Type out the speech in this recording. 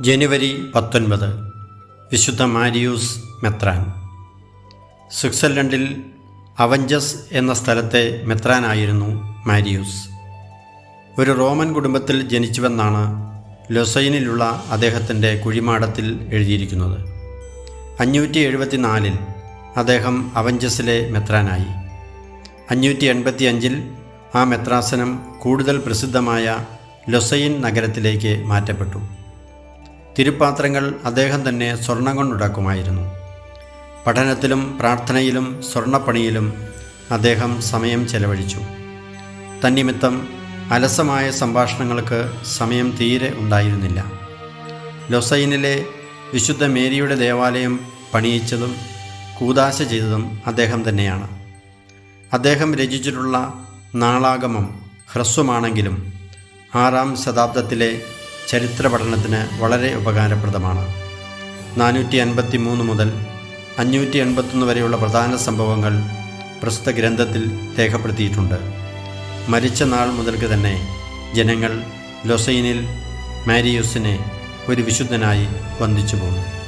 ജനുവരി പത്തൊൻപത്. വിശുദ്ധ മാരിയൂസ് മെത്രാൻ. സ്വിറ്റ്സർലൻഡിൽ അവഞ്ചസ് എന്ന സ്ഥലത്തെ മെത്രാനായിരുന്നു മാരിയൂസ്. ഒരു റോമൻ കുടുംബത്തിൽ ജനിച്ചുവെന്നാണ് ലൊസൈനിലുള്ള അദ്ദേഹത്തിന്റെ കുഴിമാടത്തിൽ എഴുതിയിരിക്കുന്നത്. അഞ്ഞൂറ്റി എഴുപത്തിനാലിൽ അദ്ദേഹം അവഞ്ചസിലെ മെത്രാനായി. അഞ്ഞൂറ്റി എൺപത്തി അഞ്ചിൽ ആ മെത്രാസനം കൂടുതൽ പ്രസിദ്ധമായ ലൊസൈൻ നഗരത്തിലേക്ക് മാറ്റപ്പെട്ടു. തിരുപ്പാത്രങ്ങൾ അദ്ദേഹം തന്നെ സ്വർണം കൊണ്ടുണ്ടാക്കുമായിരുന്നു. പഠനത്തിലും പ്രാർത്ഥനയിലും സ്വർണപ്പണിയിലും അദ്ദേഹം സമയം ചെലവഴിച്ചു. തന്നിമിത്തം അലസമായ സംഭാഷണങ്ങൾക്ക് സമയം തീരെ ഉണ്ടായിരുന്നില്ല. ലൊസൈനിലെ വിശുദ്ധ മേരിയുടെ ദേവാലയം പണിയിച്ചതും കൂതാശ ചെയ്തതും അദ്ദേഹം തന്നെയാണ്. അദ്ദേഹം രചിച്ചിട്ടുള്ള നാളാഗമം ഹ്രസ്വമാണെങ്കിലും ആറാം ശതാബ്ദത്തിലെ ചരിത്ര പഠനത്തിന് വളരെ ഉപകാരപ്രദമാണ്. നാനൂറ്റി അൻപത്തി മൂന്ന് മുതൽ അഞ്ഞൂറ്റി എൺപത്തൊന്ന് വരെയുള്ള പ്രധാന സംഭവങ്ങൾ പ്രസ്തുത ഗ്രന്ഥത്തിൽ രേഖപ്പെടുത്തിയിട്ടുണ്ട്. മരിച്ച നാൾ മുതൽക്ക് തന്നെ ജനങ്ങൾ ലൊസൈനിൽ മാരിയൂസിനെ ഒരു വിശുദ്ധനായി വന്ദിച്ചു പോന്നു.